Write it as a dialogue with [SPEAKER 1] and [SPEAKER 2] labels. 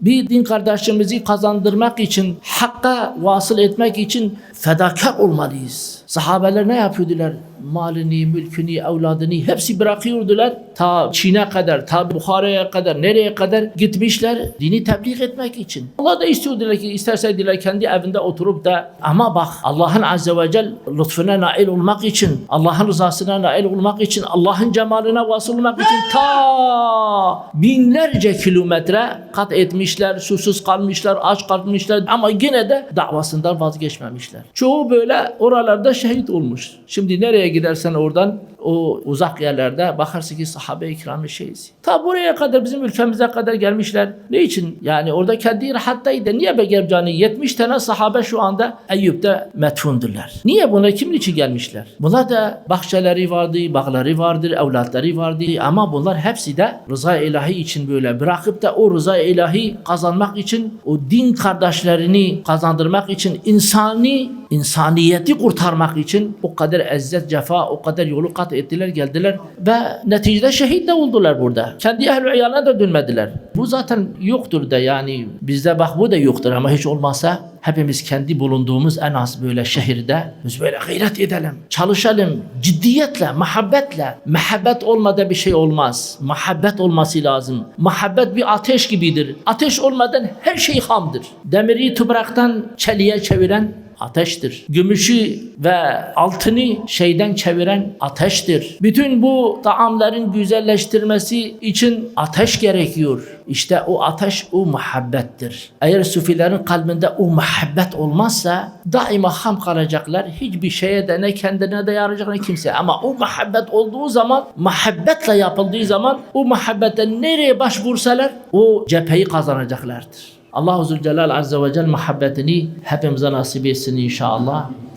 [SPEAKER 1] Bir din kardeşimizi kazandırmak için, hakka vasıl etmek için fedakar olmalıyız. Sahabeler ne yapıyordular? Malını, mülkünü, evladını hepsi bırakıyordular. Ta Çin'e kadar, ta Bukhara'ya kadar, nereye kadar gitmişler dini tebliğ etmek için. Allah da istiyordular ki isterseydiler kendi evinde oturup da ama bak Allah'ın Azze ve Celle lütfuna nail olmak için, Allah'ın rızasına nail olmak için, Allah'ın cemaline vasıl için ta binlerce kilometre kat etmişler, susuz kalmışlar, aç kalmışlar ama yine de davasından vazgeçmemişler. Çoğu böyle oralarda şehit olmuş. Şimdi nereye gidersen oradan o uzak yerlerde bakarsın ki sahabe-i kiram şeyiz. Ta buraya kadar bizim ülkemize kadar gelmişler. Ne için? Yani orada kendi rahattaydı. Niye be Gebcani? 70 tane sahabe şu anda Eyüp'te metfundurlar. Niye buna kimin için gelmişler? Bunlar da bahçeleri vardı, bağları vardır, evlatları vardı ama bunlar hepsi de rıza ilahi için böyle bırakıp da o rıza ilahi kazanmak için o din kardeşlerini kazandırmak için insani insaniyeti kurtarmak için o kadar ezzet, cefa, o kadar yolu kat ettiler, geldiler ve neticede şehit de oldular burada. Kendi ehl iyaline de dönmediler. Bu zaten yoktur da yani bizde bak bu da yoktur ama hiç olmazsa hepimiz kendi bulunduğumuz en az böyle şehirde biz böyle gayret edelim, çalışalım, ciddiyetle, muhabbetle. Muhabbet olmadan bir şey olmaz. Muhabbet olması lazım. Muhabbet bir ateş gibidir. Ateş olmadan her şey hamdır. Demiri topraktan çeliğe çeviren ateştir. Gümüşü ve altını şeyden çeviren ateştir. Bütün bu taamların güzelleştirmesi için ateş gerekiyor. İşte o ateş o muhabbettir. Eğer sufilerin kalbinde o muhabbet olmazsa daima ham kalacaklar. Hiçbir şeye de ne kendine de yarayacak ne kimse. Ama o muhabbet olduğu zaman, muhabbetle yapıldığı zaman o muhabbete nereye başvursalar o cepheyi kazanacaklardır. الله عز وجل عز وجل محبتني هبم زنا سبيسني إن شاء الله.